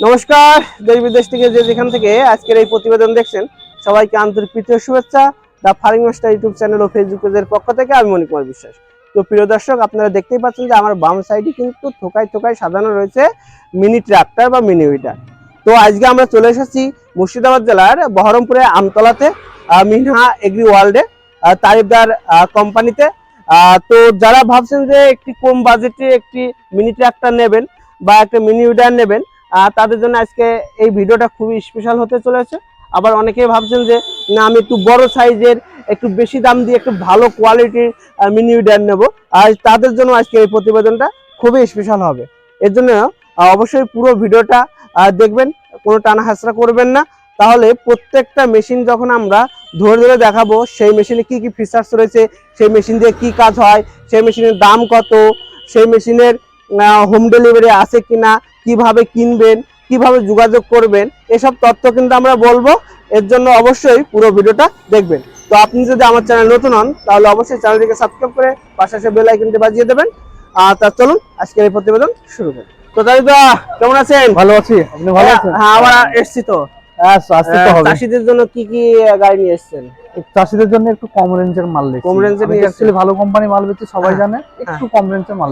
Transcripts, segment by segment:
নমস্কার, দেশ বিদেশ থেকে যে যেখান থেকে আজকের এই প্রতিবেদন দেখছেন, সবাইকে আন্তরিক প্রীতীয় শুভেচ্ছা। The farming master YouTube channel O Facebook পেজের পক্ষ থেকে আমি মণিকুমার বিশ্বাস। তো প্রিয় দর্শক, আপনারা দেখতেই পাচ্ছেন যে আমার বাম সাইডে কিন্তু থোকায় থোকায় সাজানো রয়েছে মিনি ট্রাক্টর বা মিনি উইটার তো আজকে আমরা চলে এসেছি মুর্শিদাবাদ জেলার বহরমপুরে আমতলাতে মিনহা এগ্রি ওয়ার্ল্ডে তারিফদার কোম্পানিতে তো যারা ভাবছেন যে একটি কম বাজেটে একটি মিনি ট্রাক্টর নেবেন বা একটা মিনি উইডার নেবেন তাদের জন্য আজকে এই ভিডিওটা খুবই স্পেশাল হতে চলেছে। আবার অনেকেই ভাবছেন যে, না, আমি একটু বড় সাইজের, একটু বেশি দাম দিয়ে একটু ভালো কোয়ালিটির মিনি উইডার নেব। আর তাদের জন্য আজকে এই প্রতিবেদনটা খুবই স্পেশাল হবে। এর জন্য অবশ্যই পুরো ভিডিওটা দেখবেন, কোনো টানা হাসরা করবেন না। তাহলে প্রত্যেকটা মেশিন যখন আমরা ধরে ধরে দেখাবো, সেই মেশিনে কি কি ফিচার্স রয়েছে, সেই মেশিন দিয়ে কি কাজ হয়, সেই মেশিনের দাম কত, সেই মেশিনের হোম ডেলিভারি আছে কিনা কীভাবে কিনবেন কীভাবে যোগাযোগ করবেন এসব তথ্য কিন্তু আমরা বলব। এর জন্য অবশ্যই পুরো ভিডিওটা দেখবেন। তো আপনি যদি আমার চ্যানেল নতুন হন তাহলে অবশ্যই চ্যানেলটিকে সাবস্ক্রাইব করে পাশে বেল আইকনটি বাজিয়ে দেবেন। আর তা চলুন আজকের এই প্রতিবেদন শুরু করি। তো দাদা কেমন আছেন? ভালো আছি আপনি ভালো আছেন? হ্যাঁ আবার এসছি তো। হ্যাঁ চাষিদের জন্য কি কি গাড়ি নিয়ে এসেছেন? চাষিদের জন্য একটু কম রেঞ্জের মাল কম অ্যাকচুয়ালি ভালো কোম্পানি মাল সবাই হ্যাঁ, জানে। একটু কম রেঞ্জের মাল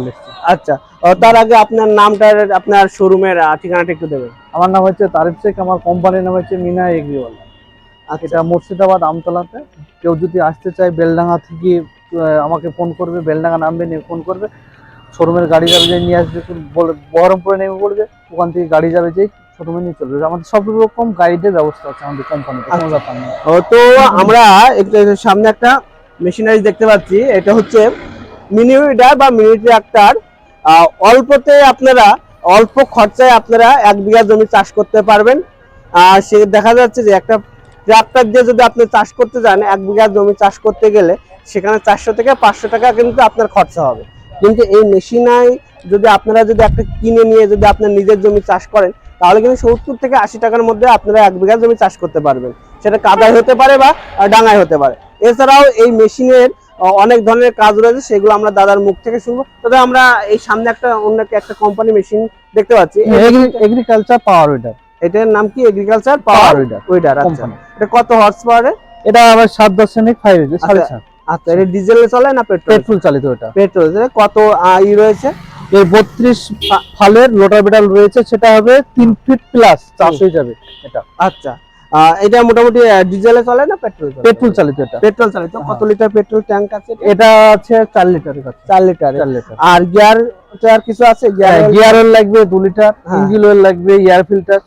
আচ্ছা তার আগে আপনার নামটা আপনার শোরুমের ঠিকানাটা একটু দেবেন। আমার নাম হচ্ছে তারিফ শেখ আমার কোম্পানির নাম হচ্ছে মিনা এগ্রিওয়ালা। আচ্ছা। এটা মুর্শিদাবাদ আমতলাতে। কেউ যদি আসতে চায় বেলডাঙ্গা থেকে আমাকে ফোন করবে বেলডাঙ্গা নামবে নিয়ে ফোন করবে। শোরুমের গাড়ি যাবে যে নিয়ে আসবে বহরমপুরে নেমে পড়বে। ওখান থেকে গাড়ি যাবে যে শোরুমে নিয়ে চলবে আমাদের সব রকম গাইডের ব্যবস্থা আছে আমাদের কোম্পানিতে কোনো আচ্ছা। ব্যাপার নেই। তো আমরা একটু সামনে একটা মেশিনারি দেখতে পাচ্ছি। এটা হচ্ছে মিনি উইডার বা মিনি ট্রাক্টর অল্পতে আপনারা অল্প খরচায় আপনারা এক বিঘা জমি চাষ করতে পারবেন। আর সে দেখা যাচ্ছে যে একটা ট্রাক্টর দিয়ে যদি আপনি চাষ করতে যান এক বিঘা জমি চাষ করতে গেলে সেখানে চারশো থেকে পাঁচশো টাকা কিন্তু আপনার খরচা হবে। কিন্তু এই মেশিনাই যদি আপনারা যদি একটা কিনে নিয়ে যদি আপনার নিজের জমি চাষ করেন তাহলে কিন্তু সত্তর থেকে আশি টাকার মধ্যে আপনারা এক বিঘা জমি চাষ করতে পারবেন। সেটা কাদায় হতে পারে বা ডাঙায় হতে পারে। এছাড়াও এই মেশিনের অনেক ধরনের কাজ রয়েছে সেগুলো আমরা দাদার মুখ থেকে শুনব। তবে আমরা এই সামনে একটা অন্য একটা- কোম্পানি মেশিন দেখতে পাচ্ছি। এগ্রিকালচার পাওয়ার উইডার এটার নাম কি? Agriculture power power weeder weeder আচ্ছা। এটা কত হর্স পাওয়ারের এটা আবার সাত দশমিক ফাইভ সাড়ে আচ্ছা। সাত। আচ্ছা এটা ডিজেলে চলে না পেট্রোল পেট্রোল চালিত এটা। পেট্রোল কত ই রয়েছে? এই বত্রিশ ফালের লোটার বেটাল রয়েছে সেটা হবে তিন ফিট প্লাস চাষ হয়ে যাবে এটা। আচ্ছা। এটা মোটামুটি ডিজেলে চলে না পেট্রোল পেট্রোল চালিত এটা। পেট্রোল চালিত। কত লিটার পেট্রোল ট্যাঙ্ক আছে এটা? আছে চার লিটার চার লিটার আর গিয়ার আর কিছু আছে? গিয়ার গিয়ার অয়েল লাগবে দু লিটার হ্যাঁ। ইঞ্জিন অয়েল লাগবে এয়ার ফিল্টার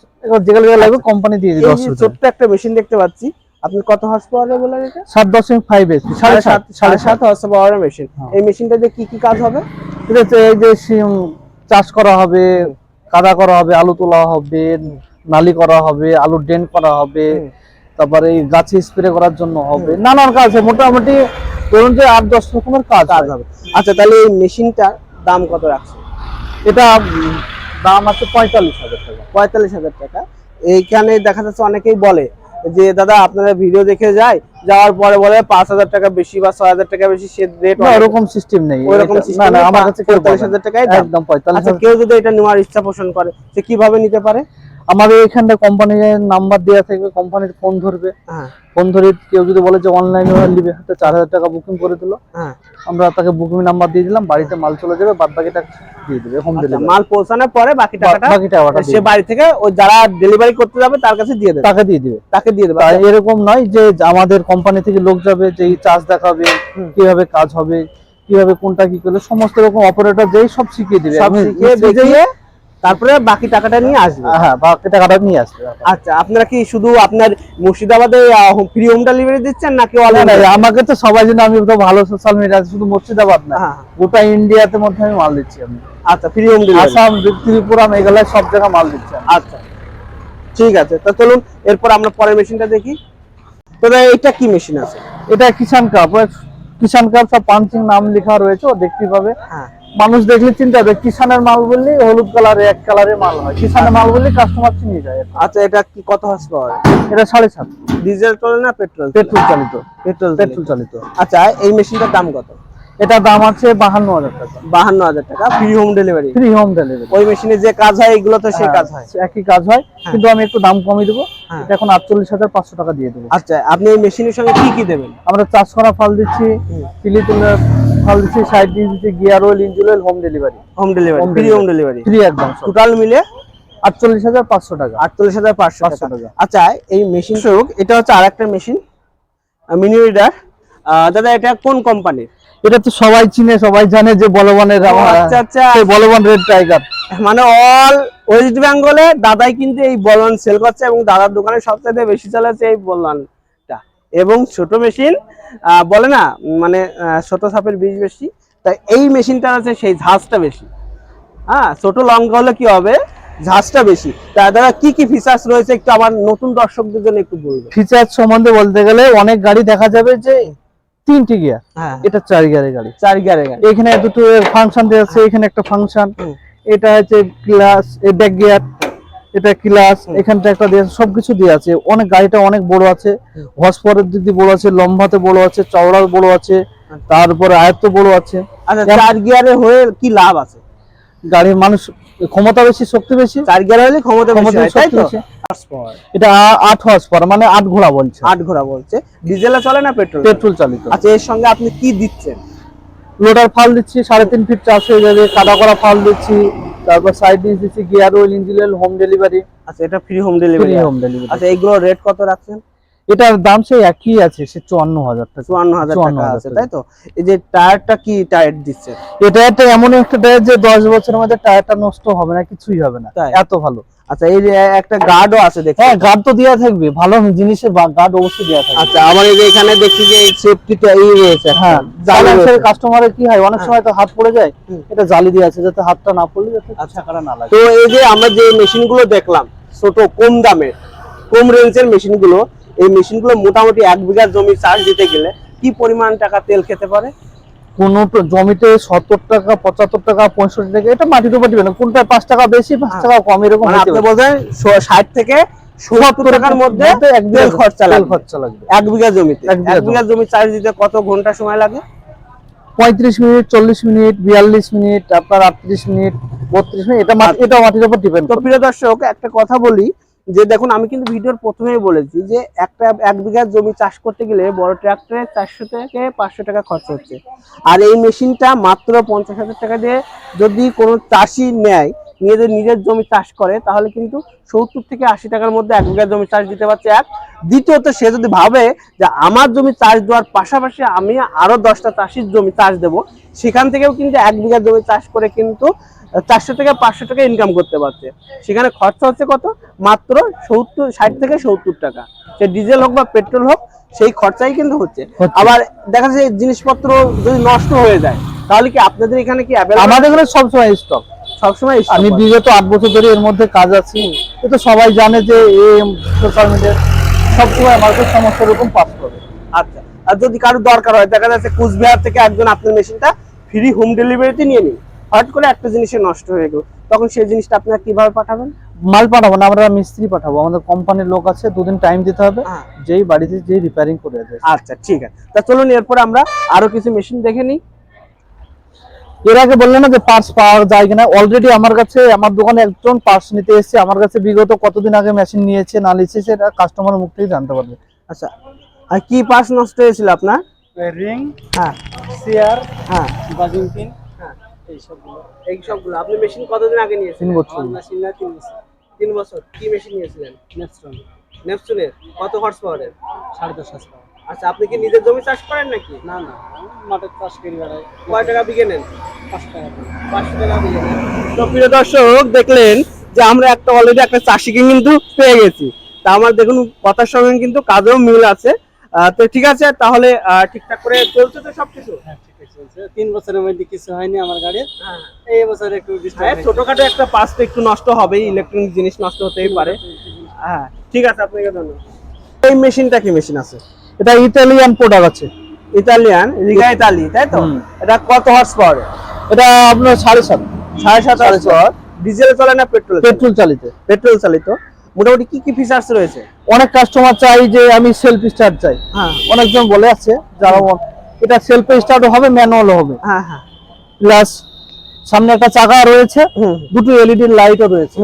যেগুলো লাগবে কোম্পানি দিয়ে দিবে। ছোট্ট একটা মেশিন দেখতে পাচ্ছি আপনি কত হর্স পাওয়ারের বলেন এটা? সাত দশমিক ফাইভ এসি সাড়ে সাত সাড়ে সাত হর্স পাওয়ারের মেশিন। এই মেশিনটা দিয়ে কি কি কাজ হবে? এটা হচ্ছে এই যে চাষ করা হবে কাদা করা হবে আলু তোলা হবে নালি করা হবে আলু ডেন করা হবে তারপরে এই গাছে স্প্রে করার জন্য হবে নানান কাজ মোটামুটি ধরুন যে আট দশ রকমের কাজ কাজ হবে। আচ্ছা তাহলে এই মেশিনটার দাম কত রাখছে এটা দাম আছে পঁয়তাল্লিশ হাজার টাকা। পঁয়তাল্লিশ হাজার টাকা। এইখানে দেখা যাচ্ছে অনেকেই বলে যে দাদা আপনারা ভিডিও দেখে যায় যাওয়ার পরে বলে পাঁচ হাজার টাকা বেশি বা ছয় হাজার টাকা বেশি সে রেট ওরকম সিস্টেম নেই। ওরকম নেই, আমার কাছে পঁয়তাল্লিশ হাজার টাকায় একদম পঁয়তাল্লিশ আচ্ছা কেউ যদি এটা নেওয়ার ইচ্ছা পোষণ করে সে কীভাবে নিতে পারে? আমাদের এখানটা কোম্পানির নাম্বার দেওয়া থাকবে কোম্পানির ফোন ধরবে। হ্যাঁ। ফোন ধরে কেউ যদি বলে যে অনলাইনে নিবে হাতে চার হাজার টাকা বুকিং করে দিল। হ্যাঁ। আমরা তাকে বুকিং নাম্বার দিয়ে দিলাম বাড়িতে মাল চলে যাবে বাদ বাকিটা দিয়ে দেবে হোম আচ্ছা, ডেলিভারি মাল পৌঁছানোর পরে বাকি টাকাটা বাকি টাকাটা সে বাড়ি থেকে ওই যারা ডেলিভারি করতে যাবে তার কাছে দিয়ে দেবে। টাকা দিয়ে দিবে। তাকে দিয়ে দেবে। তাই এরকম নয় যে আমাদের কোম্পানি থেকে লোক যাবে যে এই চার্জ দেখাবে কীভাবে কাজ হবে কীভাবে কোনটা কি করলে সমস্ত রকম অপারেটর যেই সব শিখিয়ে দিবে। সব শিখিয়ে দেখিয়ে তারপরে বাকি টাকাটা নিয়ে আসবে? হ্যাঁ বাকি টাকাটা নিয়ে আসবে আচ্ছা আপনারা কি শুধু আপনার মুর্শিদাবাদে ফ্রি হোম ডেলিভারি দিচ্ছেন নাকি অনলাইন আমাকে তো সবাই জন্য আমি তো ভালো সোশ্যাল মিডিয়া শুধু মুর্শিদাবাদ না। হ্যাঁ গোটা ইন্ডিয়াতে মধ্যে আমি মাল দিচ্ছি আমি। আচ্ছা free home delivery Assam Tripura Meghalaya সব জায়গায় মাল দিচ্ছি আচ্ছা ঠিক আছে। তো চলুন এরপর আমরা পরের মেশিনটা দেখি। তো এটা কি মেশিন আছে? এটা কিষান কাপ কিষান কাপ সব পাঞ্চিং নাম লেখা রয়েছে ও দেখতে পাবে। হ্যাঁ। মানুষ দেখলে চিন্তা হবে কিষানের মাল বললে হলুদ কালারে এক কালারে মাল হয়। কিষানের মাল বললে কাস্টমার চিনিয়ে যায় আচ্ছা এটা কি কত হর্স পাওয়ার? এটা সাড়ে সাত। ডিজেল চলে না পেট্রোল পেট্রোল চালিত। পেট্রোল পেট্রোল চালিত। আচ্ছা এই মেশিনটার দাম কত? এটার দাম আছে বাহান্ন হাজার টাকা। বাহান্ন হাজার টাকা free home delivery free home delivery ওই মেশিনে যে কাজ হয় এগুলো তো সেই কাজ হয়। একই কাজ হয় কিন্তু আমি একটু দাম কমিয়ে দেবো। হ্যাঁ। এটা এখন আটচল্লিশ হাজার পাঁচশো টাকা দিয়ে দেবো। আচ্ছা আপনি এই মেশিনের সঙ্গে কি কি দেবেন? আমরা চাষ করা ফাল দিচ্ছি। পিলি তুলে দিচ্ছি সাইড দিয়ে gear oil engine oil home delivery home delivery free home delivery free একদম। টোটাল মিলে আটচল্লিশ হাজার পাঁচশো টাকা। আটচল্লিশ হাজার পাঁচশো টাকা। আচ্ছা এই মেশিন স্বরূপ এটা হচ্ছে আরেকটা মেশিন মিনি রিডার দাদা এটা কোন কোম্পানির এটা তো সবাই চিনে সবাই জানে যে বলবানের আচ্ছা আচ্ছা। বলবান রেড টাইগার মানে অল ওয়েস্ট বেঙ্গলে দাদাই কিন্তু এই বলন সেল করছে এবং দাদার দোকানে সবচেয়ে বেশি চালাচ্ছে এই বলনটা এবং ছোট মেশিন বলে না মানে ছোট সাপের বীজ বেশি তাই এই মেশিনটা আছে সেই ঝাঁজটা বেশি। হ্যাঁ ছোট লঙ্কা হলে কি হবে? ঝাঁজটা বেশি। তা দাদা কি কি ফিচার্স রয়েছে একটু আমার নতুন দর্শকদের জন্য একটু বলবেন? ফিচার সম্বন্ধে বলতে গেলে অনেক গাড়ি দেখা যাবে যে তিনটি গিয়ার হ্যাঁ। এটা চার গিয়ারের গাড়ি। চার গিয়ারে গাড়ি। এখানে দুটো ফাংশন দেওয়া আছে এখানে একটা ফাংশন এটা হচ্ছে এই ব্যাক গিয়ার এটা ক্লাস। এখানটা একটা দেওয়া আছে সবকিছু দেওয়া আছে। অনেক গাড়িটা অনেক বড় আছে। হসপরের দিক দিয়ে বড় আছে লম্বাতে বড় আছে চওড়া বড় আছে তারপরে আয়ত্ত বড় আছে। আচ্ছা যেমন- চার গিয়ারে হয়ে কি লাভ আছে? গাড়ির মানুষ ক্ষমতা বেশি শক্তি বেশি। চার গিয়ার হলে ক্ষমতা বেশি ক্ষমতা তাই তো? বেশি। এটা আট হর্স পাওয়ার মানে আট ঘোড়া বলছে। আট ঘোড়া বলছে। ডিজেলে চলে না পেট্রোল? পেট্রোল চালিত। আচ্ছা এর সঙ্গে আপনি কি দিচ্ছেন? লোডার ফাল দিচ্ছি সাড়ে তিন ফিট চাষ হয়ে যাবে কাদা করা ফাল দিচ্ছি। তারপর সাইড দিচ্ছি gear oil engine oil home delivery আচ্ছা এটা free home delivery home delivery আচ্ছা এইগুলো রেট কত রাখছেন? এটার দাম সেই একই আছে সে চুয়ান্ন হাজার টাকা। চুয়ান্ন হাজার টাকা আছে তাই তো? এই যে টায়ারটা কি টায়ার দিচ্ছে? এটা একটা এমন একটা টায়ার যে দশ বছরের মধ্যে টায়ারটা নষ্ট হবে না কিছুই হবে না? এত ভালো। আচ্ছা এই যে একটা গার্ডও আছে দেখছি। হ্যাঁ গার্ড তো দেওয়া থাকবে ভালো জিনিসের গার্ড অবশ্যই দেওয়া থাকবে। আচ্ছা আমার এই যে এখানে দেখছি যে এই সেফটিটা এই রয়েছে হ্যাঁ জালি রয়েছে। কাস্টমারের কি হয়? অনেক হ্যাঁ। সময় তো হাত পড়ে যায় এটা জালি দিয়ে আছে যাতে হাতটা না পড়লে যাতে আচ্ছা। ছাকাটা না লাগে। তো এই যে আমরা যে মেশিনগুলো দেখলাম ছোট কম দামের কম রেঞ্জের মেশিনগুলো এই মেশিনগুলো মোটামুটি এক বিঘা জমি চার্জ দিতে গেলে কি পরিমাণ টাকা তেল খেতে পারে? কোন জমিতে সত্তর টাকা পঁচাত্তর টাকা পঁয়ষট্টি টাকা এটা মাটির উপর দিবে না কোনটা পাঁচ টাকা বেশি পাঁচ হ্যাঁ। টাকা কম এরকম মানে আপনি। বলছেন ষাট থেকে সত্তর টাকার মধ্যে এক তেল খরচা লাগবে। খরচা লাগবে। এক বিঘা জমিতে। এক বিঘা জমি। চার্জ দিতে কত ঘণ্টা সময় লাগে? পঁয়ত্রিশ মিনিট চল্লিশ মিনিট বিয়াল্লিশ মিনিট আপনার আটত্রিশ মিনিট বত্রিশ মিনিট এটা এটা মাটির উপর ডিপেন্ড তো প্রিয় দর্শক একটা কথা বলি যে দেখুন, আমি কিন্তু ভিডিওর প্রথমেই বলেছি যে একটা, এক বিঘা জমি চাষ করতে গেলে বড় ট্র্যাক্টরে চারশো থেকে পাঁচশো টাকা খরচ হচ্ছে। আর এই মেশিনটা মাত্র পঞ্চাশ হাজার টাকা দিয়ে যদি কোনো চাষি নেয় নিজেদের নিজের জমি চাষ করে, তাহলে কিন্তু সত্তর থেকে আশি টাকার মধ্যে এক বিঘা জমি চাষ দিতে পারছে এক। দ্বিতীয়ত, সে যদি ভাবে যে আমার জমি চাষ দেওয়ার পাশাপাশি আমি আরও দশটা চাষির জমি চাষ দেব, সেখান থেকেও কিন্তু এক বিঘা জমি চাষ করে কিন্তু চারশো থেকে পাঁচশো টাকা ইনকাম করতে পারছে। সেখানে খরচা হচ্ছে কত? মাত্র সত্তর ষাট থেকে সত্তর টাকা। সে ডিজেল হোক বা পেট্রোল হোক সেই খরচাই কিন্তু হচ্ছে। আবার দেখা যাচ্ছে জিনিসপত্র যদি নষ্ট হয়ে যায় তাহলে কি আপনাদের এখানে কি আমাদের এখানে সবসময় স্টক সবসময় আমি বিগত আট বছর ধরে এর মধ্যে কাজ আছি। এটা সবাই জানে যে এই সোশ্যাল মিডিয়া সবসময় আমাদের সমস্ত রকম পাস করে। আচ্ছা। আর যদি কারও দরকার হয় দেখা যাচ্ছে কুচবিহার থেকে একজন আপনার মেশিনটা ফ্রি হোম ডেলিভারিতে নিয়ে নিন হঠাৎ করে একটা জিনিসের নষ্ট হয়ে গেল। তখন সেই জিনিসটা আপনারা কীভাবে পাঠাবেন? মাল পাঠাবো না আমরা মিস্ত্রি পাঠাবো। আমাদের কোম্পানির লোক আছে দুদিন টাইম দিতে হবে। হ্যাঁ। যেই বাড়িতে যেই রিপেয়ারিং করে দেয়। আচ্ছা ঠিক আছে। তা চলুন এরপর আমরা আরও কিছু মেশিন দেখে নিই। এর আগে বললেন না যে পার্টস পাওয়া যায় কিনা? অলরেডি আমার কাছে আমার দোকানে একজন পার্টস নিতে এসেছে। আমার কাছে বিগত কতদিন আগে মেশিন নিয়েছে না নিয়েছে সেটা কাস্টমার মুখ থেকে জানতে পারবে। আচ্ছা আর কি পাস নষ্ট হয়েছিল আপনার? রিং হ্যাঁ। চেয়ার হ্যাঁ। বাজিং পিন হ্যাঁ এই সবগুলো এই সবগুলো আপনি মেশিন কতদিন আগে নিয়েছেন তিন বছর। মেশিন না তিন বছর। তিন বছর। কি মেশিন নিয়েছিলেন? নেক্সট্রন নেপচুনের কত হর্স পাওয়ারের সাড়ে দশ হাজার আচ্ছা আপনি কি নিজের জমি চাষ করেন নাকি? না না। চাষ করি বেড়াই। কয় টাকা বিঘে নেন? টাকা পাঁচশো টাকা বিঘে নেন। তো প্রিয় দর্শক দেখলেন যে আমরা একটা অলরেডি একটা চাষিকে কিন্তু পেয়ে গেছি। তা আমার দেখুন কথার সঙ্গে কিন্তু কাজেও মিল আছে। আহ, তো ঠিক আছে তাহলে আহ, ঠিকঠাক করে চলছে তো সবকিছু? হ্যাঁ চলছে। তিন বছরের মধ্যে কিছু হয়নি আমার গাড়ির। হ্যাঁ। এই বছর একটু হ্যাঁ, ছোটখাটো একটা পাস একটু নষ্ট হবেই ইলেকট্রনিক জিনিস নষ্ট হতেই পারে। হ্যাঁ ঠিক আছে আপনাকে ধন্যবাদ। এই মেশিনটা কি মেশিন আছে? এটা ইতালিয়ান প্রোডাক্ট আছে। ইতালিয়ান? রিগা ইতালি তাই তো? এটা কত হর্স পাওয়ার এটা আপনার সাড়ে সাত। সাড়ে সাত হর্স পাওয়ার ডিজেলে চলে না পেট্রোল পেট্রোল চালিত। পেট্রোল চালিত। মোটামুটি কি কি ফিচার্স রয়েছে? অনেক কাস্টমার চাই যে আমি সেলফ স্টার্ট চাই। হ্যাঁ। অনেকজন বলে আছে যারা এটা সেলফ স্টার্ট হবে ম্যানুয়াল হবে। হ্যাঁ হ্যাঁ। প্লাস সামনে একটা চাকা রয়েছে দুটো এলইডি লাইটও রয়েছে।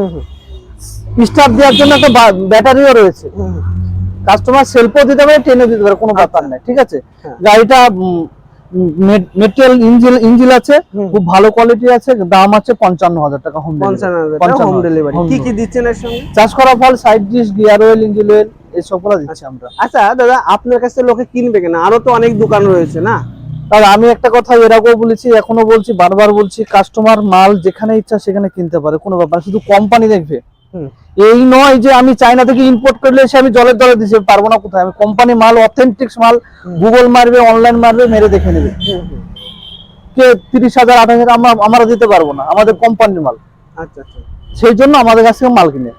স্টার্ট দেওয়ার জন্য একটা ব্যাটারিও রয়েছে। কাস্টমার সেলফও দিতে পারে ট্রেনে দিতে পারে কোনো ব্যাপার নেই ঠিক আছে? হ্যাঁ। গাড়িটা মেটেরিয়াল ইঞ্জিন ইঞ্জিন আছে খুব ভালো কোয়ালিটি আছে দাম আছে পঞ্চান্ন হাজার টাকা হোম টাকা হোম ডেলিভারি কি কি দিচ্ছেন এর সঙ্গে? চাষ করা ফল side dish gear oil engine oil গুলো দিচ্ছি আমরা। আচ্ছা দাদা আপনার কাছে লোকে কিনবে কেন? আরও তো অনেক দোকান রয়েছে না? তবে আমি একটা কথা এর আগেও বলেছি এখনও বলছি বারবার বলছি কাস্টমার মাল যেখানে ইচ্ছা সেখানে কিনতে পারে কোনো ব্যাপার শুধু কোম্পানি দেখবে। এই নয় যে আমি চাইনা থেকে ইম্পোর্ট করলে এসে আমি জলের দলে দিতে পারব না কোথায়? আমি কোম্পানি মাল অথেন্টিক মাল গুগল মারবে অনলাইন মারবে মেরে দেখে নেবে। কে তিরিশ হাজার আঠাশ হাজার আমরা আমরা দিতে পারব না আমাদের কোম্পানির মাল। আচ্ছা আচ্ছা। সেই জন্য আমাদের কাছ থেকে মাল কিনে।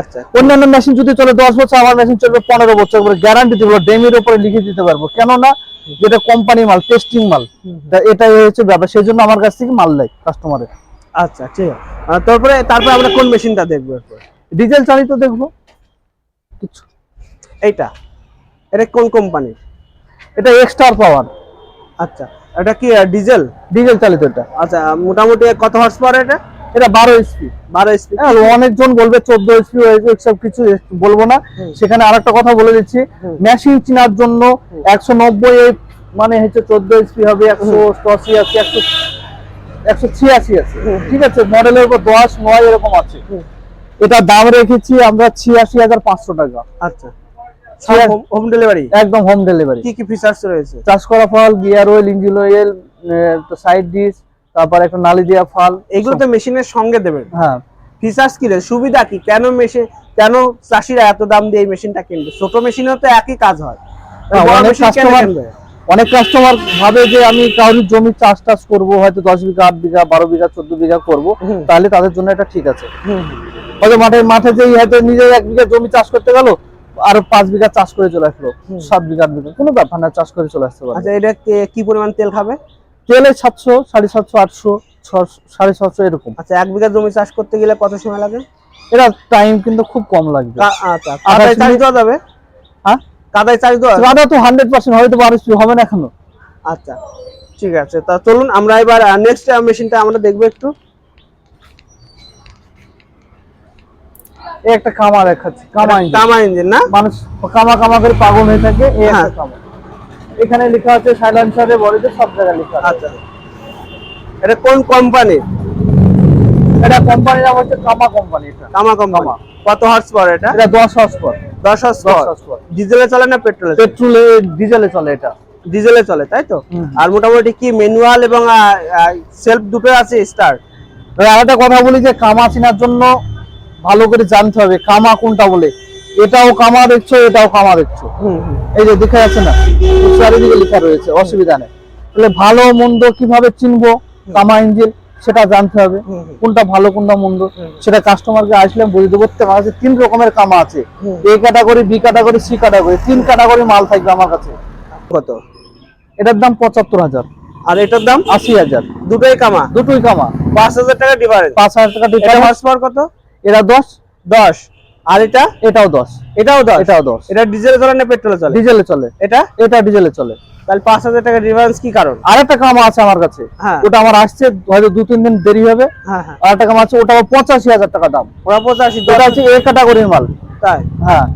আচ্ছা অন্যান্য মেশিন যদি চলে দশ বছর আমার মেশিন চলবে পনেরো বছর করে গ্যারান্টি দেবো ডেমের উপরে লিখে দিতে পারব। কেননা যেটা কোম্পানি মাল টেস্টিং মাল তা এটাই হচ্ছে ব্যাপার সেই জন্য আমার কাছ থেকে মাল নেয় কাস্টমারের আচ্ছা ঠিক আছে। তারপরে তারপরে আমরা কোন মেশিনটা দেখব এরপর? ডিজেল চালিত দেখব। কিছু। এইটা? এটা কোন কোম্পানি এটা এক্সট্রা পাওয়ার আচ্ছা এটা কি ডিজেল ডিজেল চালিত এটা। আচ্ছা মোটামুটি কত হর্স পাওয়ার এটা? এটা বারো এসপি বারো এসপি অনেকজন বলবে চোদ্দ এসপি সব কিছু বলব না। সেখানে আরেকটা কথা বলে দিচ্ছি। মেশিন চেনার জন্য একশো নব্বই মানে হচ্ছে চোদ্দ এসপি হবে একশো অষ্টআশি আছে একশো একশো ছিয়াশি আছে। ঠিক আছে? মডেলের উপর দশ নয় এরকম আছে। এটা দাম রেখেছি আমরা ছিয়াশি হাজার পাঁচশো টাকা। আচ্ছা। হোম ডেলিভারি একদম হোম ডেলিভারি কি কি ফিচার্স রয়েছে? চাষ করা ফল gear oil engine oil side dish তারপর একটা নালি দেওয়া ফল এগুলো তো মেশিনের সঙ্গে দেবেন। হ্যাঁ। ফিচার্স কি সুবিধা কি? কেন মেশিন কেন চাষিরা এত দাম দিয়ে এই মেশিনটা কিনবে? ছোট মেশিনেও তো একই কাজ হয়। হ্যাঁ, অনেক কাস্টমার ভাবে যে আমি কারোর জমি চাষ টাস করব হয়তো দশ বিঘা আট বিঘা বারো বিঘা চোদ্দ বিঘা করব তাহলে তাদের জন্য এটা ঠিক আছে। হয়তো মাঠে মাঠে যেই হয়তো নিজে এক বিঘা জমি চাষ করতে গেল আর পাঁচ বিঘা চাষ করে চলে আসলো সাত বিঘা আট বিঘা কোনো ব্যাপার না চাষ করে চলে আসতে পারে আচ্ছা এটা কি পরিমাণ তেল খাবে? তেলে সাতশো সাড়ে সাতশো আটশো সাড়ে সাতশো এরকম। আচ্ছা এক বিঘা জমি চাষ করতে গেলে কত সময় লাগে? এটা টাইম কিন্তু খুব কম লাগবে আচ্ছা কাদায় চাষ দেওয়া যাবে? হ্যাঁ? কাদায় চাষ দেওয়া যাবে? তো হান্ড্রেড পার্সেন্ট হয়তো হবে না এখনও। আচ্ছা ঠিক আছে। তা চলুন আমরা এবার নেক্সট মেশিনটা আমরা দেখব একটু। একটা কামা দেখাচ্ছি কামা engine। কামা ইঞ্জিন না? মানুষ কামা কামা করে পাগল হয়ে থাকে এই একটা। কামা। এখানে লেখা আছে সাইলেন্সারে বডিতে সব জায়গায় লেখা আছে। আচ্ছা। এটা কোন কোম্পানি এটা কোম্পানির নাম হচ্ছে কামা কোম্পানি এটা। কামা কোম্পানি কত হর্স পাওয়ার এটা? এটা দশ হর্স পর দশ হর্স পাওয়ার ডিজেলে চলে না পেট্রোলে পেট্রোলে ডিজেলে চলে এটা। ডিজেলে চলে তাই তো? আর মোটামুটি কি ম্যানুয়াল এবং সেলফ দুটো আছে স্টার আর আরেকটা কথা বলি যে কামা চেনার জন্য ভালো করে জানতে হবে কামা কোনটা বলে? এটাও কামা দেখছ এটাও কামা দেখছ। এই যে দেখা যাচ্ছে না চারিদিকে লেখা রয়েছে অসুবিধা নেই। তাহলে ভালো মন্দ কীভাবে চিনবো? কামা ইঞ্জিন সেটা জানতে হবে। কোনটা ভালো কোনটা মন্দ। সেটা কাস্টমারকে আসলে আমার কাছে তিন রকমের কামা আছে। A category B category C category তিন ক্যাটাগরি মাল থাকবে আমার কাছে। কত? এটার দাম পঁচাত্তর হাজার। আর এটার দাম? আশি হাজার। দুটোই কামা? দুটোই কামা। পাঁচ হাজার টাকা ডিফারেন্স পাঁচ হাজার টাকা এটা। পাওয়ার কত? এরা দশ। দশ। আর এটা? এটাও দশ। এটাও দশ? এটাও দশ। এটা ডিজেলে চলে না পেট্রোলে চলে? ডিজেলে চলে। এটা? এটা ডিজেলে চলে। তাহলে পাঁচ হাজার টাকা ডিফারেন্স কি কারণ? আরেকটা কামা আছে আমার কাছে। হ্যাঁ। ওটা আমার আসছে হয়তো দু তিন দিন দেরি হবে। হ্যাঁ হ্যাঁ। আরেকটা কামা আছে ওটা পঁচাশি হাজার টাকা দাম। পঁচাশি এটা দশ হচ্ছে এ ক্যাটাগরির মাল। তাই? হ্যাঁ।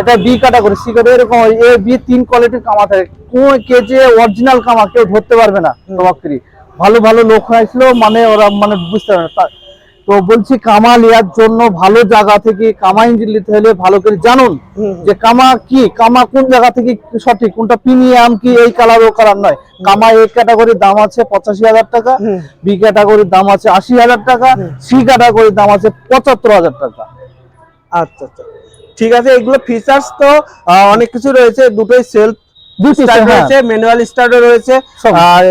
এটা বি ক্যাটাগরি সি ক্যাটাগরি এরকম। এ বি তিন কোয়ালিটির কামা থাকে কোন কে যে অরিজিনাল কামা কেউ ধরতে পারবে না তোমাকে। ভালো ভালো লোক হয়েছিল মানে ওরা মানে বুঝতে পারবে না। তা- বলছি কামা নেওয়ার জন্য ভালো জায়গা থেকে কামা ইঞ্জিন নিতে হলে ভালো করে জানুন যে কামা কি কামা কোন জায়গা থেকে সঠিক কোনটা প্রিমিয়াম কি এই কালার ও কালার নয়। কামা এ ক্যাটাগরির দাম আছে পঁচাশি হাজার টাকা বি ক্যাটাগরির দাম আছে আশি হাজার টাকা সি ক্যাটাগরির দাম আছে পঁচাত্তর হাজার টাকা। আচ্ছা আচ্ছা। ঠিক আছে এগুলো ফিচার্স তো অনেক কিছু রয়েছে দুটোই সেলফ হ্যাঁ। রয়েছে ম্যানুয়াল রয়েছে। আর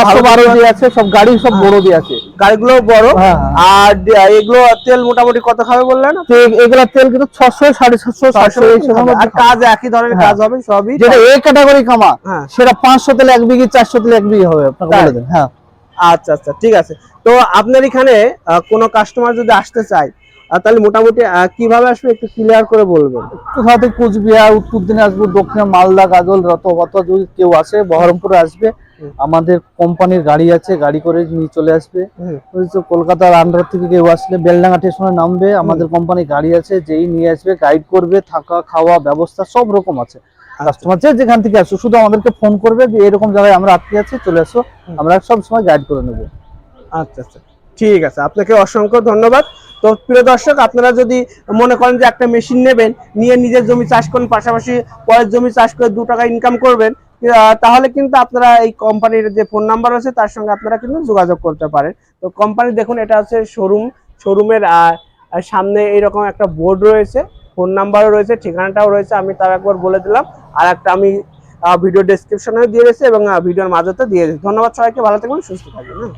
ভালো বারো দিয়ে আছে সব গাড়ি সব বড় দিয়ে আছে। গাড়িগুলো বড়। হ্যাঁ, আর এগুলো তেল মোটামুটি কত খাবে বললেন? এগুলা তেল কিন্তু ছশো সাড়ে সাতশো আর কাজ একই ধরনের হ্যাঁ। কাজ হবে সবই যেটা এ ক্যাটাগরি কামা হ্যাঁ। সেটা পাঁচশো তেলে এক বিঘি চারশো তেলে এক বিঘি হবে আপনাকে বলে দেন হ্যাঁ। আচ্ছা আচ্ছা ঠিক আছে। তো আপনার এখানে কোনো কাস্টমার যদি আসতে চায় তাহলে মোটামুটি কীভাবে আসবে একটু ক্লিয়ার করে বলবেন? কোথা থেকে কুচবিহার উত্তর দিনে আসবে দক্ষিণে মালদা গাজল রত অত যদি কেউ আসে বহরমপুরে আসবে। আমাদের কোম্পানির গাড়ি আছে গাড়ি করে নিয়ে চলে আসবে। কলকাতার আন্ডার থেকে কেউ আসলে বেলডাঙ্গা স্টেশনে নামবে। আমাদের কোম্পানির গাড়ি আছে যেই নিয়ে আসবে গাইড করবে থাকা খাওয়া ব্যবস্থা সব রকম আছে। কাস্টমার যে যেখান থেকে আসো শুধু আমাদেরকে ফোন করবে যে এরকম জায়গায় আমরা আটকে আছি চলে আসো। আমরা সব সময় গাইড করে নেব। আচ্ছা আচ্ছা। ঠিক আছে আপনাকে অসংখ্য ধন্যবাদ। তো প্রিয় দর্শক, আপনারা যদি মনে করেন যে একটা মেশিন নেবেন, নিয়ে নিজের জমি চাষ করেন, পাশাপাশি পরের জমি চাষ করে দু টাকা ইনকাম করবেন তাহলে কিন্তু আপনারা এই কোম্পানির যে ফোন নাম্বার আছে, তার সঙ্গে আপনারা কিন্তু যোগাযোগ করতে পারেন। তো কোম্পানি দেখুন, এটা হচ্ছে শোরুম শোরুমের সামনে এইরকম একটা বোর্ড রয়েছে ফোন নাম্বারও রয়েছে, ঠিকানাটাও রয়েছে, আমি তার একবার বলে দিলাম, আর একটা আমি ভিডিও ডেসক্রিপশনে দিয়ে রয়েছে এবং ভিডিওর মাঝেতে দিয়ে দিয়েছি। ধন্যবাদ সবাইকে, ভালো থাকবেন, সুস্থ থাকবেন।